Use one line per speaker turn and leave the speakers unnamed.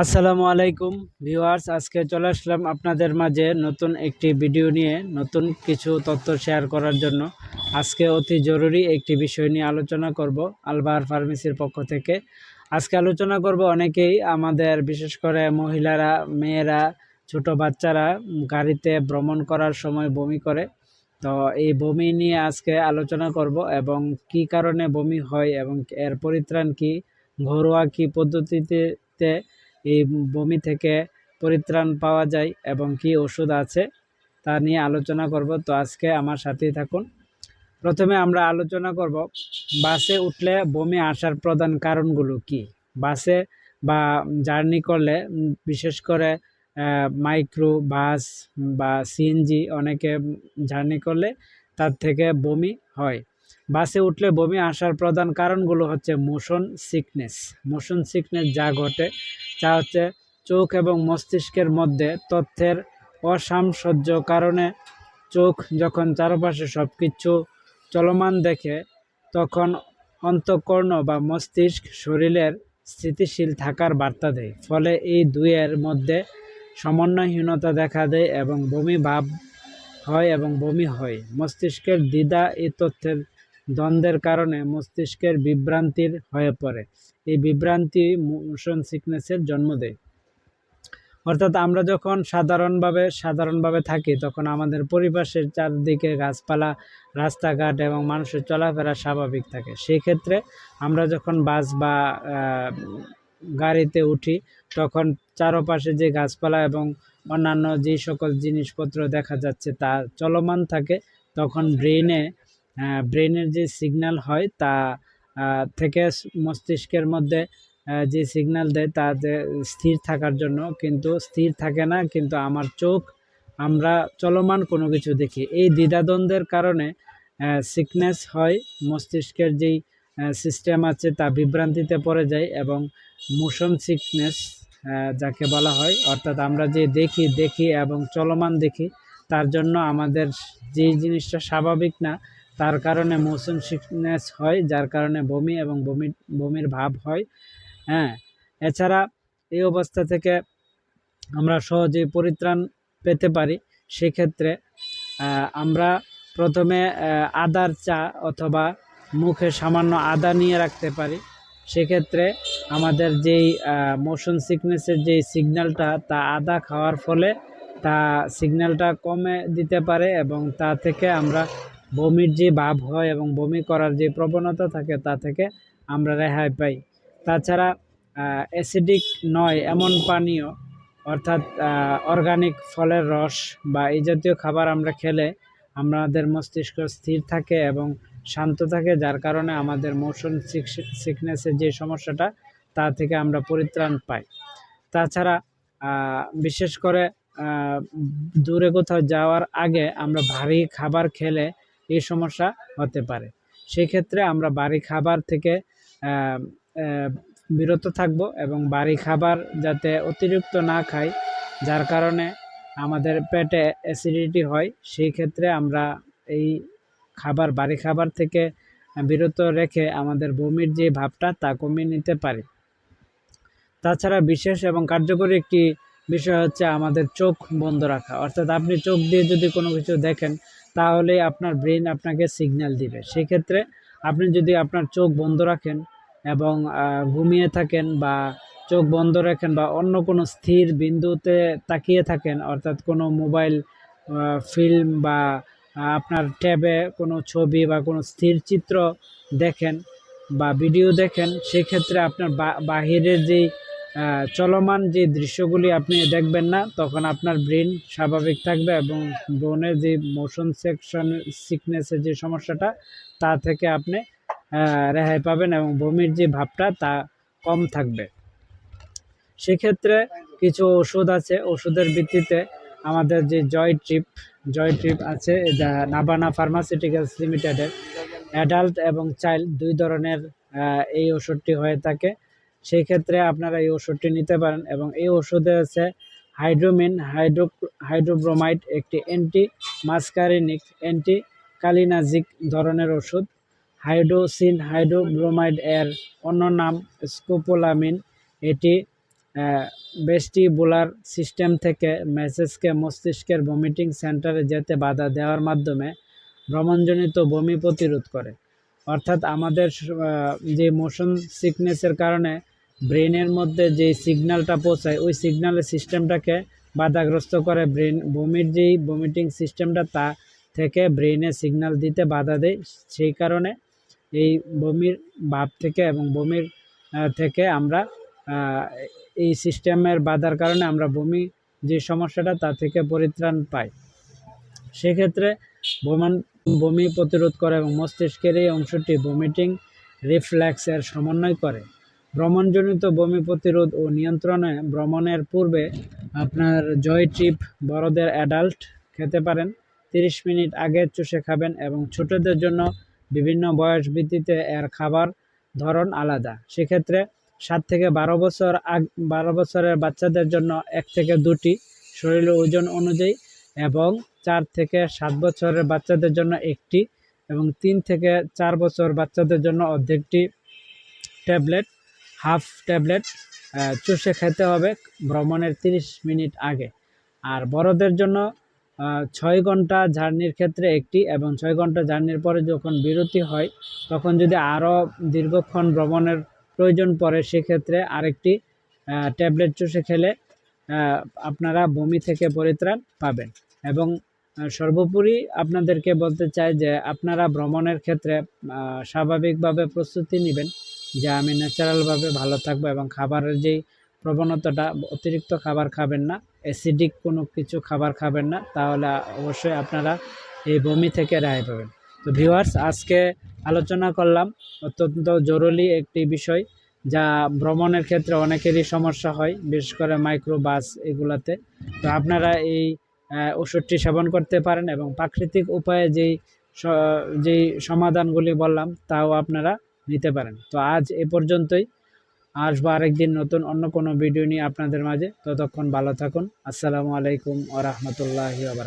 আসসালামু আলাইকুম ভিউয়ার্স, আজকে চলে আসলাম আপনাদের মাঝে নতুন একটি ভিডিও নিয়ে, নতুন কিছু তথ্য শেয়ার করার জন্য। আজকে অতি জরুরি একটি বিষয় নিয়ে আলোচনা করব আলবাহার ফার্মেসির পক্ষ থেকে। আজকে আলোচনা করব অনেকেই, আমাদের বিশেষ করে মহিলারা, মেয়েরা, ছোট বাচ্চারা, গাড়িতে ভ্রমণ করার সময় বমি করে। তো এই বমি নিয়ে আজকে আলোচনা করব এবং কি কারণে বমি হয় এবং এর পরিত্রাণ কি, ঘরোয়া কি পদ্ধতিতে এই বমি থেকে পরিত্রাণ পাওয়া যায় এবং কি ওষুধ আছে তা নিয়ে আলোচনা করব। তো আজকে আমার সাথেই থাকুন। প্রথমে আমরা আলোচনা করব, বাসে উঠলে বমি আসার প্রধান কারণগুলো কি? বাসে বা জার্নি করলে, বিশেষ করে মাইক্রো, বাস বা সিএনজি অনেকে জার্নি করলে তার থেকে বমি হয়। বাসে উঠলে বমি আসার প্রধান কারণগুলো হচ্ছে মোশন সিকনেস। মোশন সিকনেস যা ঘটে যা হচ্ছে চোখ এবং মস্তিষ্কের মধ্যে তথ্যের অসামসহ্য কারণে চোখ যখন চারপাশে সব কিছু চলমান দেখে, তখন অন্তঃকর্ণ বা মস্তিষ্ক শরীরের স্থিতিশীল থাকার বার্তা দেয়। ফলে এই দুইয়ের মধ্যে সমন্বয়হীনতা দেখা দেয় এবং বমি ভাব হয় এবং বমি হয়। মস্তিষ্কের দ্বিধা এই তথ্যের দ্বন্দ্বের কারণে মস্তিষ্কের বিভ্রান্তির হয়ে পড়ে। এই বিভ্রান্তি মোশন সিকনেসের জন্ম দেয়। অর্থাৎ আমরা যখন সাধারণভাবে সাধারণভাবে থাকি, তখন আমাদের পরিবেশের চারদিকে গাছপালা, রাস্তাঘাট এবং মানুষের চলাফেরা স্বাভাবিক থাকে। সেই ক্ষেত্রে আমরা যখন বাস বা গাড়িতে উঠি, তখন চারপাশে যে গাছপালা এবং অন্যান্য যে সকল জিনিসপত্র দেখা যাচ্ছে তা চলমান থাকে, তখন ব্রেনে ব্রেনের যে সিগন্যাল হয় তা থেকে মস্তিষ্কের মধ্যে যে সিগন্যাল দেয় তা যে স্থির থাকার জন্য কিন্তু স্থির থাকে না, কিন্তু আমার চোখ, আমরা চলমান কোনো কিছু দেখি। এই দ্বিধাদ্বন্দ্বের কারণে সিকনেস হয়, মস্তিষ্কের যেই সিস্টেম আছে তা বিভ্রান্তিতে পড়ে যায় এবং মোশন সিকনেস যাকে বলা হয়, অর্থাৎ আমরা যে দেখি দেখি এবং চলমান দেখি, তার জন্য আমাদের যে জিনিসটা স্বাভাবিক না তার কারণে মোশন সিকনেস হয়, যার কারণে বমি এবং বমি, বমির ভাব হয়। হ্যাঁ এছাড়া এই অবস্থা থেকে আমরা সহজেই পরিত্রাণ পেতে পারি। সেক্ষেত্রে আমরা প্রথমে আদার চা অথবা মুখে সামান্য আদা নিয়ে রাখতে পারি। সেক্ষেত্রে আমাদের যেই মোশন সিকনেসের যেই সিগন্যালটা, তা আদা খাওয়ার ফলে তা সিগন্যালটা কমে দিতে পারে এবং তা থেকে আমরা বমির যে ভাব হয় এবং বমি করার যে প্রবণতা থাকে তা থেকে আমরা রেহাই পাই। তাছাড়া অ্যাসিডিক নয়, এমন পানীয়, অর্থাৎ অর্গানিক ফলের রস বা এই জাতীয় খাবার আমরা খেলে আমাদের মস্তিষ্ক স্থির থাকে এবং শান্ত থাকে, যার কারণে আমাদের মোশন সিকনেসের যে সমস্যাটা, তা থেকে আমরা পরিত্রাণ পাই। তাছাড়া বিশেষ করে দূরে কোথাও যাওয়ার আগে আমরা ভারী খাবার খেলে এই সমস্যা হতে পারে। সেক্ষেত্রে আমরা বাড়ি খাবার থেকে বিরত থাকব এবং বাড়ি খাবার যাতে অতিরিক্ত না খাই, যার কারণে আমাদের পেটে অ্যাসিডিটি হয়, সেই ক্ষেত্রে আমরা এই খাবার, বাড়ি খাবার থেকে বিরত রেখে আমাদের বমির যে ভাবটা, তা কমিয়ে নিতে পারি। তাছাড়া বিশেষ এবং কার্যকরী একটি বিষয় হচ্ছে আমাদের চোখ বন্ধ রাখা। অর্থাৎ আপনি চোখ দিয়ে যদি কোনো কিছু দেখেন তাহলে আপনার ব্রেন আপনাকে সিগন্যাল দিবে। সেক্ষেত্রে আপনি যদি আপনার চোখ বন্ধ রাখেন এবং ঘুমিয়ে থাকেন বা চোখ বন্ধ রাখেন বা অন্য কোনো স্থির বিন্দুতে তাকিয়ে থাকেন, অর্থাৎ কোনো মোবাইল ফিল্ম বা আপনার ট্যাবে কোনো ছবি বা কোনো স্থির চিত্র দেখেন বা ভিডিও দেখেন, সেক্ষেত্রে আপনার বাহিরের যেই চলমান যে দৃশ্যগুলি আপনি দেখবেন না, তখন আপনার ব্রেন স্বাভাবিক থাকবে এবং ব্রেনের যে মোশন সেকশন সিকনেসের যে সমস্যাটা, তা থেকে আপনি রেহাই পাবেন এবং বমির যে ভাবটা, তা কম থাকবে। সেক্ষেত্রে কিছু ওষুধ আছে, ওষুধের ভিত্তিতে আমাদের যে জয় ট্রিপ জয় ট্রিপ আছে যা নাবানা ফার্মাসিউটিক্যালস লিমিটেডের অ্যাডাল্ট এবং চাইল্ড দুই ধরনের এই ওষুধটি হয়ে থাকে। সেই ক্ষেত্রে আপনারা এই ওষুধটি নিতে পারেন এবং এই ওষুধে আছে হাইড্রোমিন, হাইড্রো, হাইড্রোব্রোমাইড একটি অ্যান্টি মাস্কারিনিক অ্যান্টি কালিনাজিক ধরনের ওষুধ। হাইড্রোসিন, হাইড্রোব্রোমাইড এর অন্য নাম স্কোপোলামিন। এটি বেস্টিবুলার সিস্টেম থেকে মেসেজকে মস্তিষ্কের ভমিটিং সেন্টারে যেতে বাধা দেওয়ার মাধ্যমে ভ্রমণজনিত বমি প্রতিরোধ করে। অর্থাৎ আমাদের যে মোশন সিকনেসের কারণে ব্রেনের মধ্যে যে সিগন্যালটা পৌঁছায়, ওই সিগন্যালের সিস্টেমটাকে বাধাগ্রস্ত করে ব্রেন বমির যেই বমিটিং সিস্টেমটা তা থেকে ব্রেনে সিগন্যাল দিতে বাধা দেয়। সেই কারণে এই বমির ভাব থেকে এবং বমির থেকে আমরা এই সিস্টেমের বাধার কারণে আমরা বমি যে সমস্যাটা তা থেকে পরিত্রাণ পাই। সেক্ষেত্রে বমান বমি প্রতিরোধ করে এবং মস্তিষ্কের এই অংশটি বমিটিং রিফ্ল্যাক্সের সমন্বয় করে। ভ্রমণজনিত বমি প্রতিরোধ ও নিয়ন্ত্রণে ভ্রমণের পূর্বে আপনার জয় ট্রিপ বড়দের অ্যাডাল্ট খেতে পারেন। তিরিশ মিনিট আগে চুষে খাবেন এবং ছোটদের জন্য বিভিন্ন বয়স ভিত্তিতে এর খাবার ধরন আলাদা। সেক্ষেত্রে সাত থেকে বারো বছর আগ, বারো বছরের বাচ্চাদের জন্য এক থেকে দুটি শরীরের ওজন অনুযায়ী এবং চার থেকে সাত বছরের বাচ্চাদের জন্য একটি এবং তিন থেকে চার বছর বাচ্চাদের জন্য অর্ধেকটি ট্যাবলেট হাফ ট্যাবলেট চুষে খেতে হবে ভ্রমণের তিরিশ মিনিট আগে। আর বড়দের জন্য ছয় ঘণ্টা জার্নির ক্ষেত্রে একটি এবং ছয় ঘণ্টা জার্নির পরে যখন বিরতি হয়, তখন যদি আরও দীর্ঘক্ষণ ভ্রমণের প্রয়োজন পড়ে, সেক্ষেত্রে আরেকটি ট্যাবলেট চুষে খেলে আপনারা বমি থেকে পরিত্রাণ পাবেন। এবং সর্বোপরি আপনাদেরকে বলতে চাই যে আপনারা ভ্রমণের ক্ষেত্রে স্বাভাবিকভাবে প্রস্তুতি নেবেন। যে আমি ন্যাচারালভাবে ভালো থাকব এবং খাবারের যেই প্রবণতাটা, অতিরিক্ত খাবার খাবেন না অ্যাসিডিক কোনো কিছু খাবার খাবেন না, তাহলে অবশ্যই আপনারা এই বমি থেকে রেহাই পাবেন। তো ভিউয়ার্স, আজকে আলোচনা করলাম অত্যন্ত জরুরি একটি বিষয় যা ভ্রমণের ক্ষেত্রে অনেকেরই সমস্যা হয়, বিশেষ করে মাইক্রো বাস এগুলাতে। তো আপনারা এই ওষুধটি সেবন করতে পারেন এবং প্রাকৃতিক উপায়ে যেই যেই সমাধানগুলি বললাম, তাও আপনারা নিতে পারেন। তো আজ এ পর্যন্তই। আসব আরেকদিন নতুন অন্য কোনো ভিডিও নিয়ে আপনাদের মাঝে। ততক্ষণ ভালো থাকুন। আসসালামু আলাইকুম ওরহমতুল্লাহি আবার